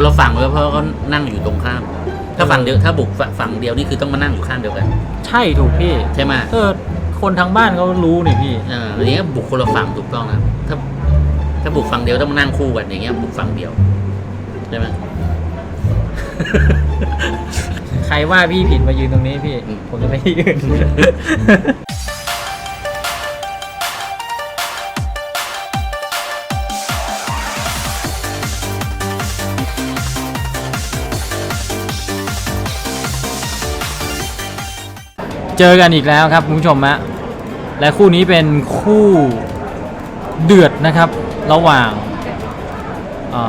คนละฝั่งเลยเพราะเขานั่งอยู่ตรงข้าม ถ้าฝั่งเดียวถ้าบุกฝั่งฝั่งเดียวนี่คือต้องมานั่งอยู่ข้างเดียวกัน ใช่ถูกพี่ใช่ไหมเออคนทางบ้านเขารู้นี่พี่เอออย่างเงี้ยบุกคนละฝั่งถูกต้องนะถ้าถ้าบุกฝั่งเดียวต้องมานั่งคู่กันอย่างเงี้ยบุกฝั่งเดียวใช่ไหมใครว่าพี่ผิดมายืนตรงนี้พี่อืมผมจะไม่ยืน เจอกันอีกแล้วครับคุณผู้ชมฮะและคู่นี้เป็นคู่เดือดนะครับ ระหว่างอ่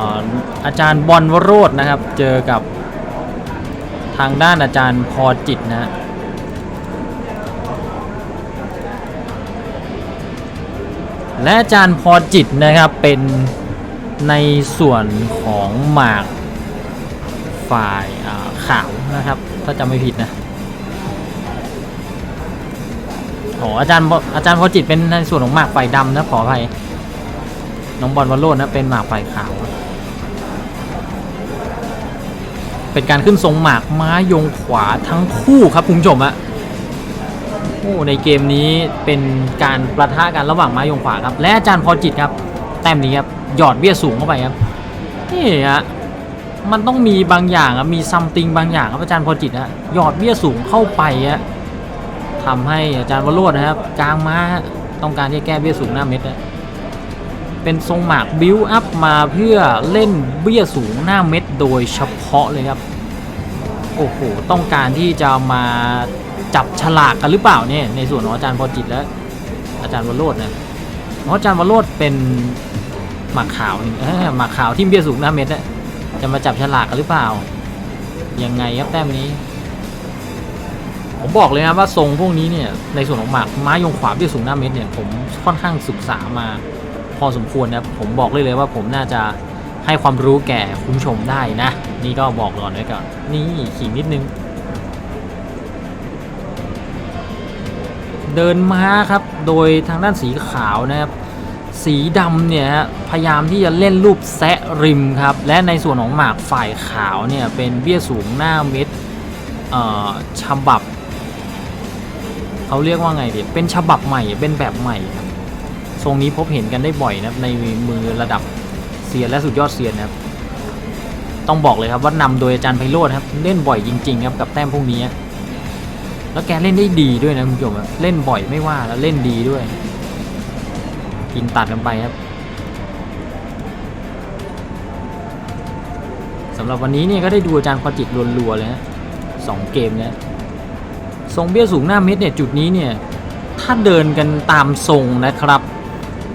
อาจารย์บอลวโรจน์นะครับ เจอกับทางด้านอาจารย์พอจิตนะฮะและอาจารย์พอจิตนะครับเป็นในส่วนของหมากฝ่ายาขาวนะครับ ถ้าจำไม่ผิดนะ โอ้อาจารย์อาจารย์พอจิตเป็นในส่วนของหมากฝ่ายดำนะขออภัยน้องบอลวอลโลดนะเป็นหมากฝ่ายขาว เป็นการขึ้นทรงหมากม้ายงขวาทั้งคู่ครับคุณผู้ชมอะโอ้ในเกมนี้เป็นการประทะกันระหว่างม้ายงขวาครับ และอาจารย์พอจิตครับ แต้มนี้ครับหยอดเบี้ยสูงเข้าไปครับนี่ฮะมันต้องมีบางอย่างครับมีซัมติงบางอย่างครับอาจารย์พอจิตฮะหยอดเบี้ยสูงเข้าไปฮะ ทำให้อาจารย์วโรจน์นะครับ กลางม้าต้องการที่แก้เบี้ยสูงหน้าเม็ดนะเป็นทรงหมากบิวอัพมาเพื่อเล่นเบี้ยสูงหน้าเม็ดโดยเฉพาะเลยครับ โอ้โห ต้องการที่จะมาจับฉลากกันหรือเปล่าเนี่ยในส่วนของอาจารย์พอจิตและอาจารย์วโรจน์นะเพราะอาจารย์วโรจน์เป็นหมากขาวนี่หมากขาวที่เบี้ยสูงหน้าเม็ดนะจะมาจับฉลากกันหรือเปล่ายังไงครับแต้มนี้ ผมบอกเลยนะว่าทรงพวกนี้เนี่ยในส่วนของหมากไม้ยงขวาที่สูงหน้าเม็ดเนี่ยผมค่อนข้างศึกษามาพอสมควรนะผมบอกเลยเลยว่าผมน่าจะให้ความรู้แก่คุณผู้ชมได้นะ นี่ก็บอกก่อนไว้ก่อนนี่ขิงนิดนึง เดินม้าครับโดยทางด้านสีขาวนะครับสีดำเนี่ยพยายามที่จะเล่นรูปแซะริมครับ และในส่วนของหมากฝ่ายขาวเนี่ยเป็นเบี้ยสูงหน้าเม็ดฉบับ เขาเรียกว่าไงเดีเป็นฉบับใหม่เป็นแบบใหม่ครับทรงนี้พบเห็นกันได้บ่อยนะครับในมือระดับเซียนและสุดยอดเซียนนะครับต้องบอกเลยครับว่านำโดยอาจารย์ไพโรธครับเล่นบ่อยจริงๆครับกับแต้มพวกนี้แล้วแกเล่นได้ดีด้วยนะคุณผู้ชมเล่นบ่อยไม่ว่าแล้วเล่นดีด้วย กินตัดกันไปครับสำหรับวันนี้เนี่ยก็ได้ดูอาจารย์พอจิตรัวๆเลยฮะสองเกมเนี่ย ทรงเบี้ยสูงหน้าเม็ดเนี่ยจุดนี้เนี่ยถ้าเดินกันตามทรงนะครับ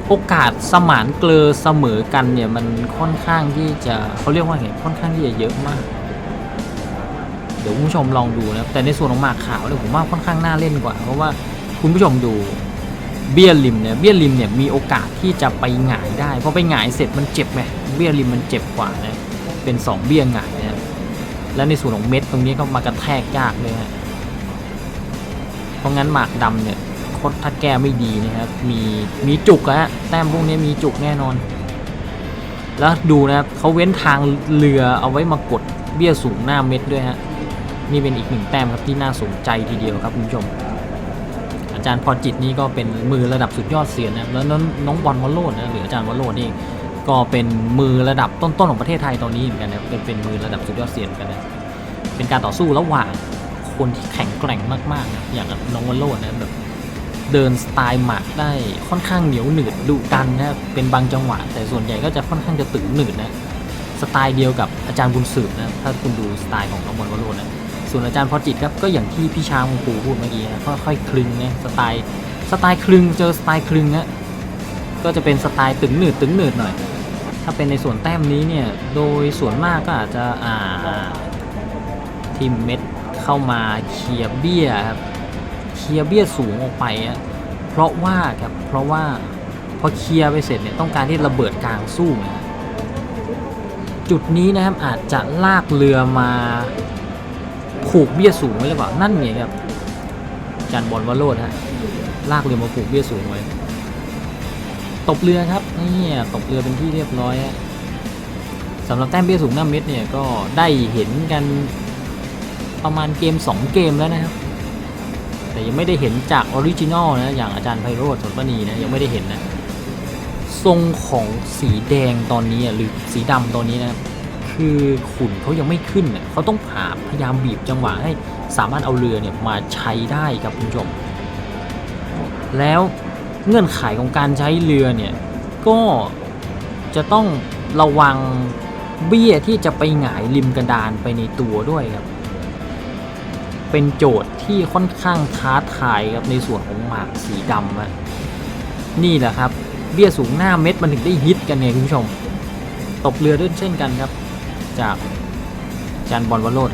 โอกาสสมานเกลอเสมอกันเนี่ยมันค่อนข้างที่จะเขาเรียกว่าไงค่อนข้างที่จะเยอะมาก เดี๋ยวคุณผู้ชมลองดูนะแต่ในส่วนของหมากขาวเนี่ยผมว่าค่อนข้างน่าเล่นกว่า เพราะว่าคุณผู้ชมดูเบี้ยริมเนี่ยเบี้ยริมเนี่ยมีโอกาสที่จะไปหงายได้เพราะไปหงายเสร็จมันเจ็บไงเบี้ยริมมันเจ็บกว่านะเป็นสองเบี้ยหงายนะและในส่วนของเม็ดตรงนี้ก็มากระแทกยากเลยฮะ ราะงั้นหมากดำเนี่ยโคตรถ้าแก้ไม่ดีนะครับ มีมีจุกฮะแต้มพวกนี้มีจุกแน่นอน แล้วดูนะครับเขาเว้นทางเรือเอาไว้มากดเบี้ยสูงหน้าเม็ดด้วยฮะนี่เป็นอีกหนึ่งแต้มครับที่น่าสนใจทีเดียวครับคุณผู้ชม อาจารย์พรจิตนี่ก็เป็นมือระดับสุดยอดเสียนนะแล้วน้องน้องบอลวอลโลดนะหรืออาจารย์วอลโลดนี่ก็เป็นมือระดับต้นๆของประเทศไทยตอนนี้เหมือนกันนะเป็นเป็นมือระดับสุดยอดเสียนกันนะเป็นการต่อสู้ระหว่าง คนที่แข็งแกร่งมากๆนะอย่างกับน้องวันโลนะแบบเดินสไตล์หมากได้ค่อนข้างเหนียวหนืดดุดันนะเป็นบางจังหวะ แต่ส่วนใหญ่ก็จะค่อนข้างจะตึงหนืดนะสไตล์เดียวกับอาจารย์บุญสืบนะถ้าคุณดูสไตล์ของน้องบอลวโรนนะส่วนอาจารย์พอจิตครับก็อย่างที่พี่ช้างปูพูดเมื่อกี้นะค่อยๆคลึงนะสไตล์สไตล์คลึงเจอสไตล์คลึงนะก็จะเป็นสไตล์ตึงหนืดตึงหนืดหน่อย ถ้าเป็นในส่วนแต้มนี้เนี่ยโดยส่วนมากก็อาจจะอ่าทีมเม็ด เข้ามาเคลียเบี้ยครับเคลียเบี้ยสูงออกไปอะเพราะว่าครับเพราะว่าพอเคลียร์ไปเสร็จเนี่ยต้องการที่ระเบิดกลางสู้ไงจุดนี้นะครับอาจจะลากเรือมาผูกเบี้ยสูงไว้หรือเปล่านั่นไงครับจารย์บอลวโรดฮะลากเรือมาผูกเบี้ยสูงไว้ตบเรือครับนี่ตบเรือเป็นที่เรียบร้อยสำหรับแต้มเบี้ยสูงหน้าเม็ดเนี่ยก็ได้เห็นกัน ประมาณเกม 2 เกมแล้วนะครับ แต่ยังไม่ได้เห็นจากออริจินอลนะอย่างอาจารย์ไพโรธสนปณีนะยังไม่ได้เห็นนะทรงของสีแดงตอนนี้หรือสีดำตอนนี้นะคือขุนเขายังไม่ขึ้นอะเขาต้องผ่าพยายามบีบจังหวะให้สามารถเอาเรือเนี่ยมาใช้ได้ครับคุณผู้ชมแล้วเงื่อนไขของการใช้เรือเนี่ยก็จะต้องระวังเบี้ยที่จะไปหงายริมกระดานไปในตัวด้วยครับ เป็นโจทย์ที่ค่อนข้างท้าทายครับในส่วนของหมากสีดำอะนี่แหละครับ เบี้ยสูงหน้าเม็ดมันถึงได้ฮิตกันเนี่ยคุณผู้ชม ตบเรือด้วยเช่นกันครับ จากอาจารย์บอลวโรด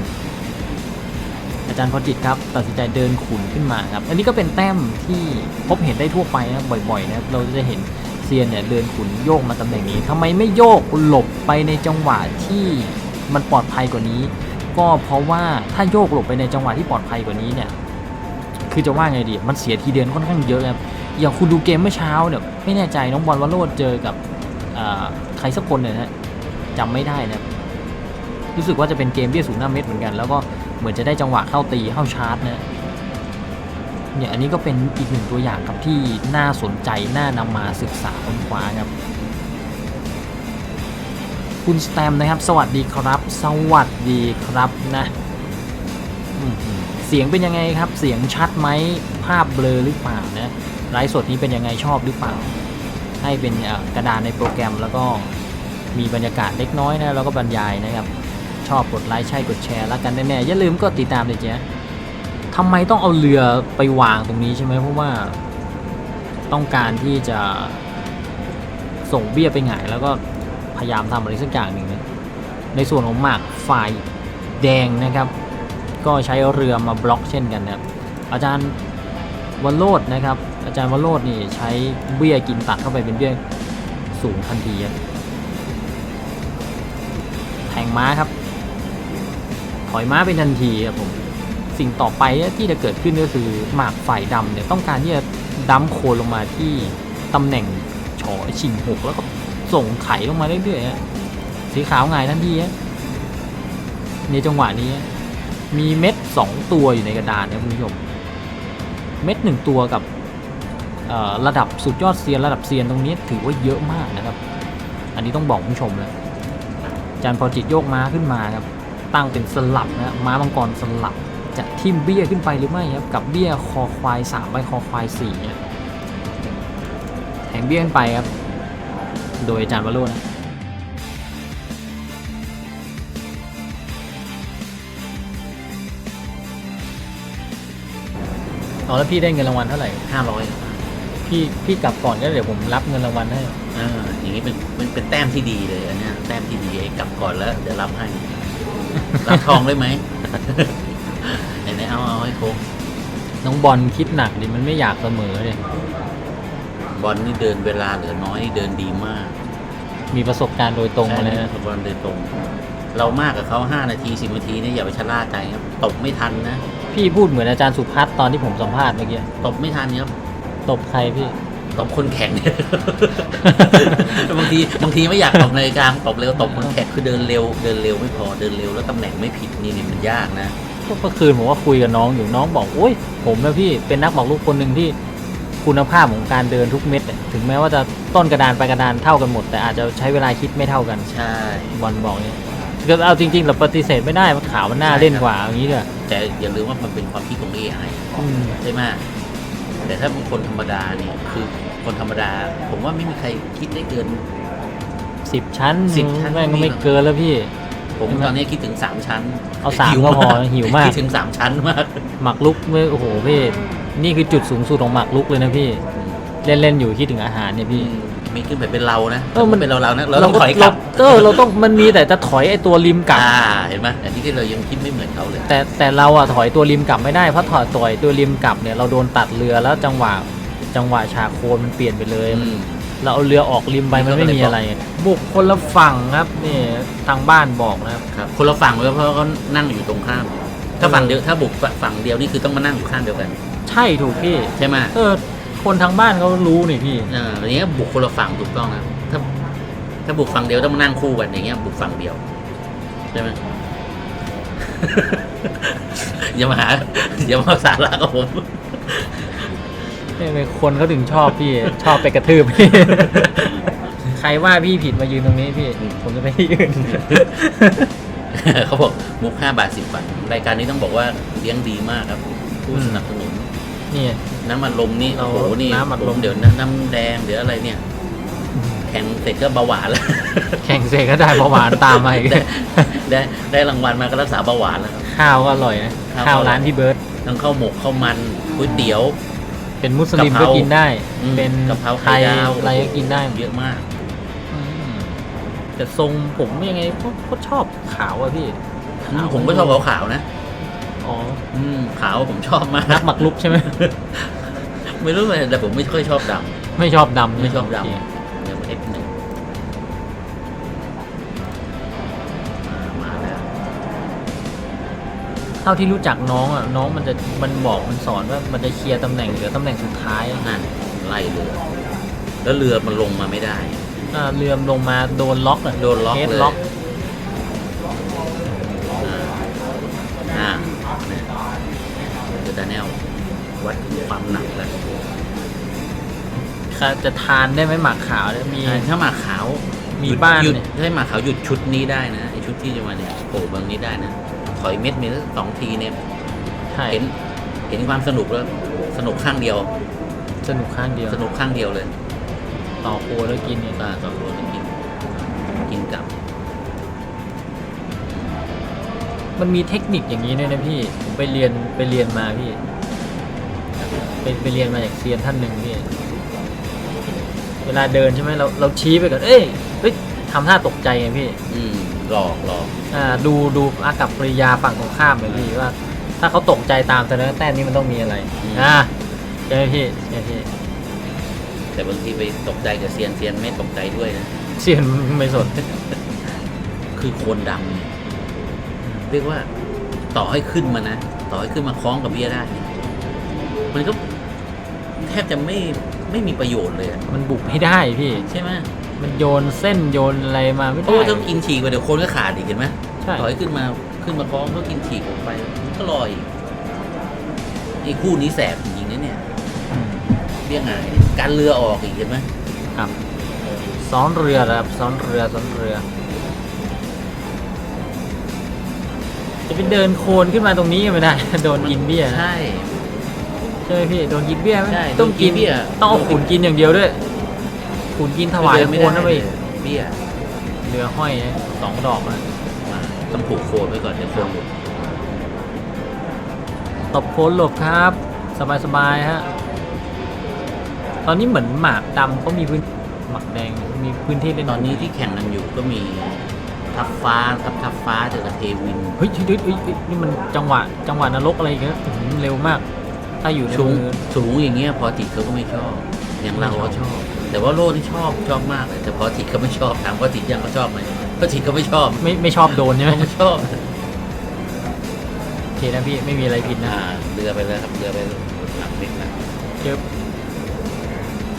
อาจารย์พอจิตครับ ตัดสินใจเดินขุนขึ้นมาครับ อันนี้ก็เป็นแต้มที่พบเห็นได้ทั่วไปนะบ่อยๆนะครับเราจะเห็นเซียนเนี่ยเดินขุนโยกมาตำแหน่งนี้ทำไมไม่โยกหลบไปในจังหวะที่มันปลอดภัยกว่านี้ ก็เพราะว่าถ้าโยกหลบไปในจังหวะที่ปลอดภัยกว่านี้เนี่ยคือจะว่าไงดี มันเสียทีเดียนค่อนข้างเยอะครับอย่างคุณดูเกมเมื่อเช้าเนี่ยไม่แน่ใจน้องบอลวัลโรดเจอกับใครสักคนเนี่ยนะจำไม่ได้นะรู้สึกว่าจะเป็นเกมเบี้ยสูงหน้าเม็ดเหมือนกัน แล้วก็เหมือนจะได้จังหวะเข้าตีเข้าชาร์จนะเนี่ยอันนี้ก็เป็นอีกหนึ่งตัวอย่างครับที่น่าสนใจน่านำมาศึกษาค้นคว้าครับ คุณสแตมนะครับ สวัสดีครับ สวัสดีครับนะเสียงเป็นยังไงครับ เสียงชัดไหมภาพเบลอหรือเปล่านะไลฟ์สดนี้เป็นยังไงชอบหรือเปล่า ให้เป็นกระดานในโปรแกรมแล้วก็มีบรรยากาศเล็กน้อยนะแล้วก็บรรยายนะครับ ชอบกดไลค์ใช่กดแชร์แล้วกันแน่ๆอย่าลืมกดติดตามเลยเจ๊ทำไมต้องเอาเรือไปวางตรงนี้ใช่ไหมเพราะว่าต้องการที่จะส่งเบี้ยไปหงายแล้วก็ พยายามทำอะไรสักอย่างหนึ่งนะในส่วนของหมากฝ่ายแดงนะครับ ก็ใช้เรือมาบล็อกเช่นกันนะครับอาจารย์วโรดนะครับ อาจารย์วโรดนี่ใช้เบี้ยกินตัดเข้าไปเป็นเบี้ยสูงทันทีครับแทงม้าครับ ถอยม้าเป็นทันทีครับผมสิ่งต่อไปที่จะเกิดขึ้นก็คือหมากฝ่ายดำเนี่ยต้องการที่จะดั้มโคนลงมาที่ตำแหน่งฉอชิงหกแล้วก็ ส่งไถลงมาเรื่อยๆสีขาวหงายทันทีในจังหวะนี้ มีเม็ดสองตัวอยู่ในกระดานนะคุณผู้ชมเม็ดหนึ่งตัวกับระดับสุดยอดเซียนระดับเซียนตรงนี้ถือว่าเยอะมากนะครับ อันนี้ต้องบอกคุณผู้ชมเลยจารย์พอจิตโยกม้าขึ้นมาครับตั้งเป็นสลับนะม้ามังกรสลับจะทิ่มเบี้ยขึ้นไปหรือไม่ครับกับเบี้ยคอควายสามใบคอควายสี่เนี่ยแทงเบี้ยขึ้นไปครับ โดยอาจารย์วโรจน์นะเอาแล้วพี่ได้เงินรางวัลเท่าไหร่ห้าร้อยพี่พี่กลับก่อนก็เดี๋ยวผมรับเงินรางวัลให้อ่าอย่างนี้เป็นเป็นเป็นแต้มที่ดีเลยอันเนี้ยแต้มที่ดีไอ้กลับก่อนแล้วเดี๋ยวรับให้ รับทองได้ไหมไหนๆเอาเอาให้ครบน้องบอลคิดหนักดิมันไม่อยากเสมอเลย บอลนี่เดินเวลาเหลือน้อยนี่เดินดีมากมีประสบการณ์โดยตรงมาเลยใช่นะบอลเดินตรง เรามากกับเขาห้านาทีสิบนาทีเนี่ยอย่าไปชะล่าใจครับตบไม่ทันนะพี่พูดเหมือนอาจารย์สุพัฒน์ตอนที่ผมสัมภาษณ์เมื่อกี้ตบไม่ทันครับตบใครพี่ตบคนแข่งบางทีบางทีไม่อยากตบนาฬิกลางตบเร็วตบคนแข่งคือเดินเร็วเดินเร็วไม่พอเดินเร็วแล้วตำแหน่งไม่ผิดนี่นี่มันยากนะก็เมื่อคืนผมว่าคุยกับน้องอยู่น้องบอกโอ้ยผมนะพี่เป็นนักบอกลูกคนหนึ่งที่ คุณภาพของการเดินทุกเม็ดเนี่ยถึงแม้ว่าจะต้นกระดานไปลายกระดานเท่ากันหมด แต่อาจจะใช้เวลาคิดไม่เท่ากันใช่ บอลบอกเนี่ยก็เอาจริงๆเราปฏิเสธไม่ได้มันขาวมันน่าเล่นกว่าอย่างนี้เลยแต่อย่าลืมว่ามันเป็นความคิดของ AI อืม ใช่ไหมแต่ถ้าเป็นคนธรรมดาเนี่ยคือคนธรรมดา ผมว่าไม่มีใครคิดได้เกิน สิบชั้น10ชั้น แม่งก็ไม่เกินแล้วพี่ผมตอนนี้คิดถึงสามชั้นเอาสามก็พอหิวมาก คิดถึงสามชั้นมาก หมักลุกไม่โอ้โหพี่ นี่คือจุดสูงสุดของหมักลุกเลยนะพี่ เล่นเล่นๆอยู่คิดถึงอาหารเนี่ยพี่มีขึ้นไปเป็นเรานะเออมัน เป็นเราเรานะเราต้องถอยกลับเออเราต้องมันมีแต่จะถอยไอตัวริมกลับ อ่าเห็นไหมอันนี้ที่เรายังคิดไม่เหมือนเขาเลย แต่แต่เราอะถอยตัวริมกลับไม่ได้เพราะถอยตัวตัวริมกลับเนี่ยเราโดนตัดเรือแล้วจังหวะจังหวะฉากโคนมันเปลี่ยนไปเลยอืมเราเอาเรือออกริมไปมันไม่มีอะไร บุกคนละฝั่งครับนี่ทางบ้านบอกนะครับ ครับคนละฝั่งเลยเพราะเขานั่งอยู่ตรงข้าม ถ้าฝั่งเดียวถ้าบุกฝั่งเดียวนี่คือต้องมานั่งอยู่ข้างเดียวกัน ใช่ถูกพี่ใช่ไหมเออคนทางบ้านเขารู้นี่พี่เอออย่างเงี้ยบุกคนละฝั่งถูกต้องนะถ้าถ้าบุกฝั่งเดียวต้องมานั่งคู่กันอย่างเงี้ยบุกฝั่งเดียวใช่ไหมอย่ามาหาอย่ามาสาระกับผมนี่เป็นคนเขาถึงชอบพี่ ชอบไปกระทืบพี่ใครว่าพี่ผิดมายืนตรงนี้พี่ ผมจะไปที่อื่นเขาบอกมุกห้าบาทสิบบาทรายการนี้ต้องบอกว่าเลี้ยงดีมากครับ ผู้สนับสนุน นี่ น้ำมันลมนี่เราโอ้โหนี่น้ำอัดลม เดี๋ยวน้ำน้ำแดงเดี๋ยวอะไรเนี่ย แข่งเสร็จก็เบาหวานแล้วแข่งเสร็จก็ได้เบาหวานตามมาอีกได้ได้ได้รางวัลมาก็รักษาเบาหวานแล้วครับ ข้าวก็อร่อยนะข้าวข้าวก็อร่อย ร้านพี่เบิร์ตทั้งข้าวหมกข้าวมันก๋วยเตี๋ยว เป็นมุสลิมกะเพก็รากินได้อืมเป็นกะเพราไทไข่ยดาว อะไรก็กินได้เยอะมาก อืมแต่ทรงผมยังไงก็ก็ชอบขาวอะพี่ขาวผมก็ชอบขาวๆนะ อ๋ออืมขาวผมชอบมากนักหมักลุกใช่ไหม ไม่รู้เลยแต่ผมไม่ค่อยชอบดไม่ชอบดำำไม่ชอบดโเคำเดี๋ยวมาเอ็กหนึ่งมาแล้วเท่าที่รู้จักน้องอะน้องมันจะมันบอกมันสอนว่ามันจะเคลียร์ตำแหน่งเหลือตำแหน่งสุดท้ายนั่นไล่เรือ แล้วเรือมันลงมาไม่ได้ อ่าเรือมลงมาโดนล็อกอะโดนล็อกเฮดเลยล็อกาแนลวัดความหนักแล้วค่ะจะทานได้ไหมหมากขาวเนี่ยมีใช่ถ้าหมาขาวมีหยุดบ้านหยุดเนี่ย ถ้าหมาขาวหยุดชุดนี้ได้นะไอชุดที่จะมาเนี่ยโผล่บางนี้ได้นะถอยเม็ดมีสักสองทีเนี่ยใช่เห็นเห็นความสนุกแล้วสนุกข้างเดียว สนุกข้างเดียวสนุกข้างเดียวเลย ต่อโคแล้วกินเนี่ย ตาต่อตัวกินกินกับ มันมีเทคนิคอย่างนี้ด้วยนะพี่ผมไปเรียนไปเรียนมาพี่ไปไปเรียนมาจากเซียนท่านหนึ่งพี่เวลาเดินใช่ไหมเราเราชี้ไปก่อนเอ้ยเฮ้ยทำท่าตกใจไงพี่อืมหลอกหลอกอ่าดูดูอากับปริยาฝั่งตรงข้ามเลยพี่ว่า ถ้าเขาตกใจตามแต่ละแต้มนี้มันต้องมีอะไรอ่าใช่ไหมพี่ใช่ไหมพี่แต่บางทีไปตกใจกับเซียนเซียนไม่ตกใจด้วยนะเซียนไม่สนคือโคนดำเนี่ย เรียกว่าต่อให้ขึ้นมานะ ต่อให้ขึ้นมาคล้องกับเบี้ยได้เนี่ยมันก็แทบจะไม่ไม่มีประโยชน์เลยอะมันบุกไม่ได้พี่ ใช่ไหมมันโยนเส้นโยนอะไรมาไม่เพราะได้ว่าถ้ากินฉีกไปเดี๋ยวโคนก็ขาดอีกเห็นไหมใช่ ต่อให้ขึ้นมาขึ้นมาคล้องก็กินฉีกออกไปมันก็ลอยอีกไอ้คู่นี้แสบจริงๆนะเนี่ยอืมเบี้ยหงายเนี่ยการเรือออกอีกเห็นไหมครับซ้อนเรือครับซ้อนเรือซ้อนเรือ จะไปเดินโคลนขึ้นมาตรงนี้ก็ไม่ได้ โดนกินเบี้ยใช่ ใช่ไหมพี่โดนกินเบี้ยไหมใช่ต้องโดนกิกินนเบี้ย ต้องเอาขุนกินอย่างเดียวด้วยขุนกินถวายเดินโคไม่ลได้นนะเลพี่ยเบี้ยเรือห้อยนะสองดอกนะมาต้องผูกโคนไว้ก่อนเดี๋ยวโคนหลุดตบโคนหลบครับสบายสบายๆฮะตอนนี้เหมือนหมากดำเขามีพื้นหมากแดงมีพื้นที่เล่นตอนนี้ที่แข่งกันอยู่ก็มี ทับฟ้าทับทับฟ้าเจอกับเทวิน เฮ้ยเฮ้ยเฮ้ยเฮ้ยนี่มันจังหวะจังหวะนรกอะไรอย่างเงี้ยอื้อหือเร็วมาก ถ้าอยู่ในสูงมือ สูงอย่างเงี้ยพอติดเขาก็ไม่ชอบอย่างเราก็ชอบ แต่ว่าโลนี่ชอบชอบมากเลยแต่พอติดเขาไม่ชอบถามพอติดยังเขาชอบไหมพอติดเขาไม่ชอบไม่ไม่ชอบโดนใช่ไหมเขาไม่ชอบโอเคนะพี่ไม่มีอะไรผิดนะอ่าเรือไปแล้วครับเรือไปหลังนิดนะเยอะ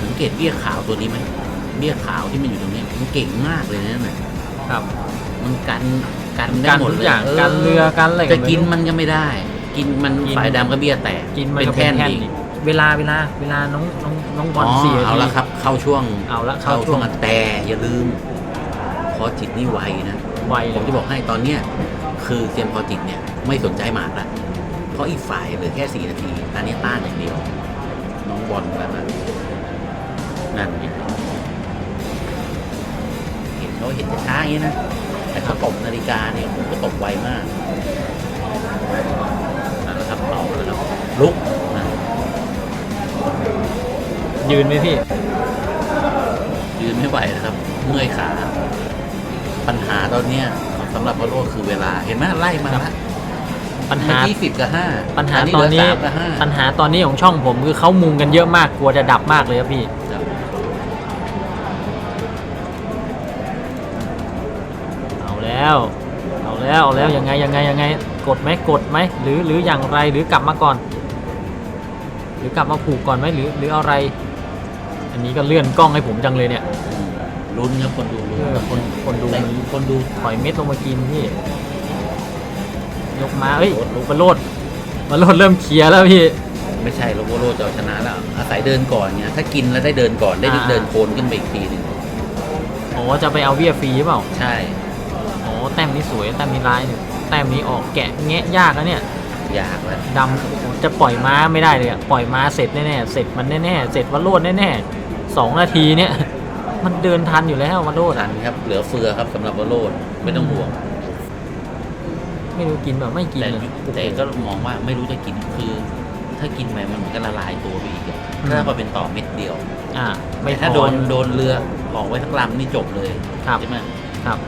สังเกตเบี้ยขาวตัวนี้ไหมเบี้ยขาวที่มันอยู่ตรงเนี้ยมันเก่งมากเลยนะน่ะครับ มันกันกันได้การหมดทุกเลยอย่างการเรือการอะไรจะกินไรู้ มันก็ไม่ได้ กินมันกิน ฝ่ายดำก็เบี้ยแตกกินมันเป็นก็เป็แท่นนแท่นอีกอีกเวลาเวลาเวลาน้องน้องน้องบอ๋ออลเสียเอาทีละครับ เข้าช่วงเอาละเข้าเข้าช่ช่ววง งอันแต่อย่าลืมพอจิตนี่ไวนะ ไวผเลมยจะบอกให้ตอนเนี้ยคือเซียนพอจิตเนี่ยไม่สนใจหมากละเพราะอีกฝ่ายเหลือแค่สี่นาทีตอนนี้ต้านอย่างเดียว น้องบอลแบบนั้นนั่นไงเห็นเขาเห็นจะช้าอย่างนี้นะ แต่เขาตบนาฬิกาเนี่ยผมก็ตบไวมากนั่นแหละครับเอาแล้วครับลุกนะยืนไหมพี่ ยืนไม่ไหวนะครับ เมื่อยขา ปัญหาตอนเนี้ยสำหรับพอโลคือเวลาเห็นไหมไล่มาละปัญหาเมื่อกี้สิบกับห้าปัญหาเหตลือนนี้สามกับห้าปัญหาตอนนี้ของช่องผมคือเขามุงกันเยอะมากกลัวจะดับมากเลยครับพี่ แล้ว เอาแล้วเอาแล้วยังไงยังไงยังไงกดไหมกดไหมหรือหรืออย่างไรหรือกลับมาก่อน หรือกลับมาผูกก่อนไหมหรือหรืออะไร อันนี้ก็เลื่อนกล้องให้ผมจังเลยเนี่ยอืมลุ้นครับคนดูลุ้นเออคนคนดูแต่มันคนดูถอยเม็ดลงมากินพี่ยกมาเอ้ยมาโลดมาโลดเริ่มเคลียร์แล้วพี่ไม่ใช่โลโบโรจะเอาชนะแล้ว อาศัยเดินก่อนเนี่ยถ้ากินแล้วได้เดินก่อนได้อ่าเดินโคนขึ้นไปอีกทีหนึงอ๋อจะไปเอาเวียฟรีหรือเปล่า ใช่อ๋อ แต้มนี้สวยแต้มนี้ร้ายเนี่ยแต้มนี้ออกแกะแงะยากนะเนี่ยอยากแล้วดำจะปล่อยม้าไม่ได้เลยอะปล่อยม้าเสร็จแน่ๆเสร็จมันแน่ๆเสร็จวันโลดแน่ๆสองนาทีเนี่ย มันเดินทันอยู่แล้ววันโลดทัอะนครับเหลือเฟือครับสำหรับวอลโลดไม่ต้องห่วงไม่รู้กินแบบไม่กินแต่เลยแต่ก็มองว่าไม่รู้จะกินคือ ถ้ากินไปมันก็ละลายตัวไปอีกอะอืมถ้าพอเป็นต่อเม็ดเดียว อ่า ไม่แต่ถ้าพอโดนโดนเรือออกไว้ทั้งลำนี่จบเลยครับใช่ไหมครับ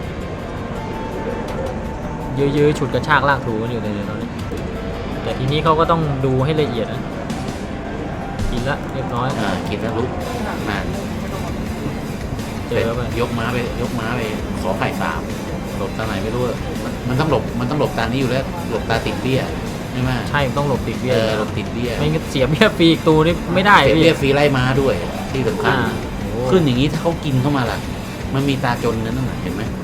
ยื้อๆฉุดกระชากลากถูกันอยู่เลยเดี๋ยวตอนนี้แต่ทีนี้เขาก็ต้องดูให้ละเอียดนะกินละเรียบร้อยอ่ากินแล้วลุกนานเจอไปยกม้าไป ยกม้าไป ขอไข่สามหลบตาไหนไม่รู้อะมันมันต้องหลบมันต้องหลบตานี้อยู่แล้วหลบตาติดเบี้ยใช่ไหมใช่ต้องหลบติดเบี้ยเออหลบติดเบี้ยไม่งั้นเสียเบี้ยฟรีอีกตัวนี่ไม่ได้เสียพี่เบี้ยฟรีไล่ม้าด้วยที่สำคัญอ่าโอ้ขึ้นอย่างนี้ถ้าเขากินเข้ามาล่ะ มันมีตาจนนั่นน่ะเห็นไหมถ้า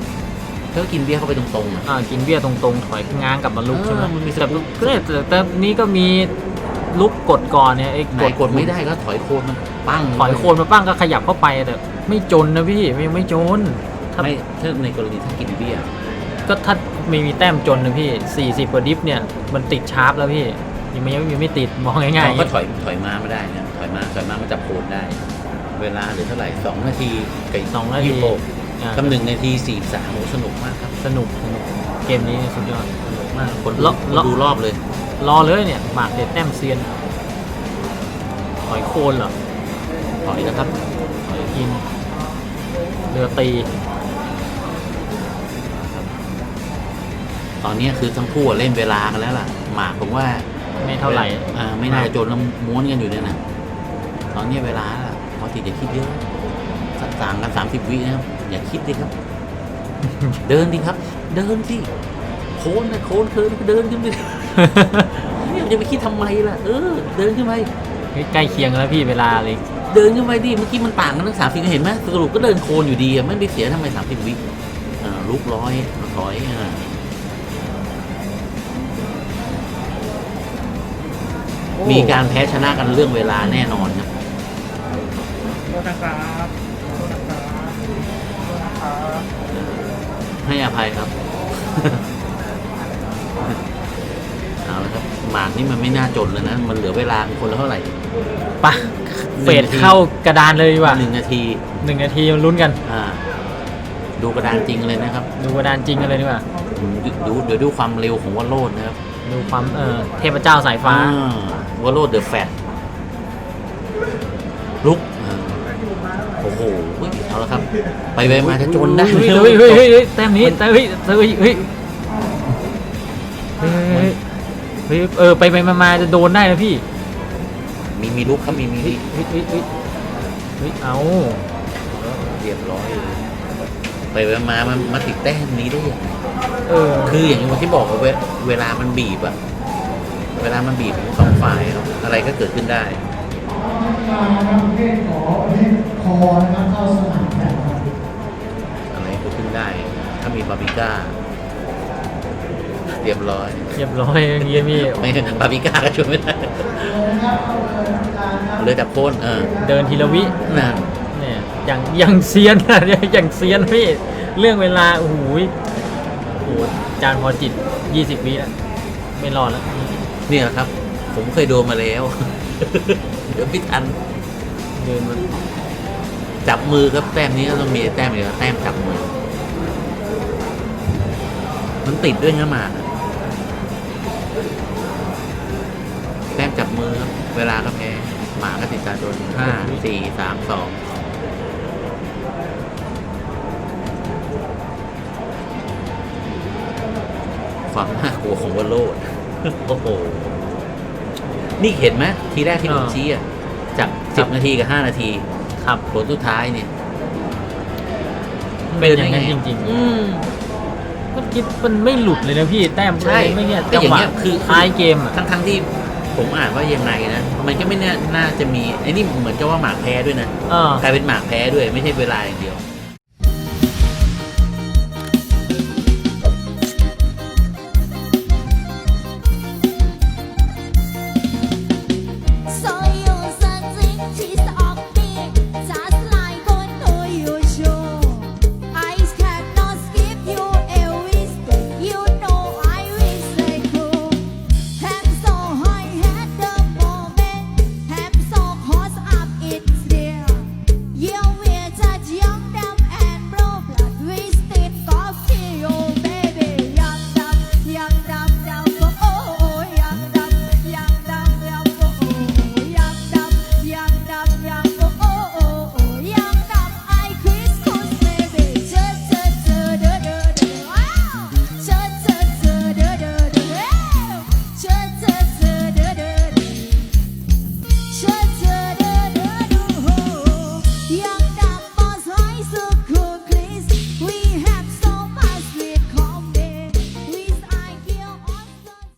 เขากินเบี้ยเข้าไปตรงๆอะอ่ากินเบี้ยตรงๆถอยง้างกลับมาลุกเออใช่ไหมมันมีแต่ลุกแต่แต่แต่นี้ก็มีลุกกดก่อนเนี่ยไอ้ไหนกดไม่ได้ก็ถอยโคนมันปั้งถอยโคนมาปั้งก็ขยับเข้าไปแต่ไม่จนนะพี่ยังไม่จนถ้าไม่ถ้าในกรณีถ้ากินเบี้ยก็ถ้าไม่มีแต้มจนนะพี่ 40กว่าดิฟเนี่ยมันติดชาร์ปแล้วพี่ยังไม่ยังไม่ติดมองง่ายเราก็ถอยถอยม้าไม่ได้นะถอยม้าถอยม้ามาจับโคนได้ เวลาเหรือเท่าไหร่สองนาทีกับๆสองนาทียี่สิบหก อ่ากับหนึ่งนาทีสี่สามโอ้สนุกมากครับสนุกสนุกเกมนี้สุดยอด สนุกมากคนแล้วคนแล้วดูรอบเลย รอเลยเนี่ยหมากเด็ดแต้มเซียนถอยโคนเหรอถอยนะครับถอยกินเรือตีตอนนี้คือทั้งคู่เล่นเวลากันแล้วล่ะ หมากผมว่าไม่เท่าไหร่ อ่าไม่น่าจะจนแล้วม้วนกันอยู่เนี่ยนะตอนนี้เวลาล่ะพอติดอย่าคิดเยอะ ต่างกันสามสิบวินะครับ อย่าคิดดิครับ เดินดิครับ เดินสิโค้นนะโค้นเดินเดินขึ้นไปเนี่ยจะไปคิดทำไมล่ะเออ เดินขึ้นไปเฮ้ยใกล้เคียงแล้วพี่เวลาเลย เดินขึ้นไปดิเมื่อกี้มันต่างกันตั้งสามสิบเห็นไหมสรุปก็เดินโคลนอยู่ดีอะไม่ไปเสียทำไมสามสิบวิอ่าลุกร้อยถอยอ่ามีการแพ้ชนะกันเรื่องเวลาแน่นอนครับโทษนะครับโทษนะครับโทษนะครับ ให้อภัยครับ เอาละครับ หมากนี่มันไม่น่าจนเลยนะ มันเหลือเวลาคนละเท่าไหร่ปะเฟดเข้ากระดานเลยดีกว่าหนึ่งนาทีหนึ่งนาทีมันลุ้นกัน อ่า ดูกระดานจริงเลยนะครับ ดูกระดานจริงกันเลยดีกว่าดูดูเดี๋ยวดูความเร็วของวอลโลดนะครับ ดูความเออเทพเจ้าสายฟ้าวอลโลดเดอะแฟตลุกอ่าโอ้โหเอาละครับ ไปไปมาจะจนได้เฮ้ยเฮ้ยเฮ้ยเฮ้ยเฮ้ยแต้มนี้แต่เฮ้ยเฮ้ยเฮ้ยเฮ้ยเฮ้ยเฮ้ยเออไปไปมาจะโดนได้นะพี่มีมีลุกครับมีมีเฮ้ยเฮ้ยเฮ้ยเฮ้ยเฮ้ยเอาเรียบร้อยเลยไปไปมามันมาติดแต้มนี้ได้ยังไงเออคืออย่างที่บอกว่าเวเวลามันบีบอะเวลามันบีบของสองฝ่ายเนอะอะไรก็เกิดขึ้นได้ อะไรก็เกิดขึ้นได้ ถ้ามีบาร์บีก้า เรียบร้อย เรียบร้อยอย่างเงี้ยพี่ ไม่บาร์บีก้าก็ช่วยไม่ได้เลยจับโค่นเออเดินทีละวินั่นเนี่ยอย่างอย่างเซียนอะอย่างเซียนพี่ เรื่องเวลาโอ้โหยโอ้โหจานพอจิต 20วิแล้วไม่รอดแล้ว เนี่ยครับ ผมเคยโดนมาแล้ว เดี๋ยวไม่ทันเดินมันจับมือครับแต้มนี้ก็ต้องมีแต้มเดียวแต้มจับมือ มันติดด้วยนะหมากอะแต้มจับมือครับ เวลาก็แพ้หมาก็ติดตาโดนห้าสี่สามสองความน่ากลัวของวอลโลดโอ้โห นี่เห็นไหมทีแรกที่ผมชี้อะจากสิบนาทีกับห้านาทีครับผลสุดท้ายเนี่ย เป็นอย่างนั้นจริงอืมๆเมื่อกี้มันไม่หลุดเลยนะพี่แต้มใช่ไม่เนี่ยก็จังอย่างหวะเงี้ยคือท้ายเกมอะทั้งทั้งๆที่ผมอ่านว่ายังไงนะมันก็ไม่น่าน่าจะมีไอ้นี่เหมือนกับว่าหมากแพ้ด้วยนะเออกลายเป็นหมากแพ้ด้วยไม่ใช่เวลาอย่างเดียว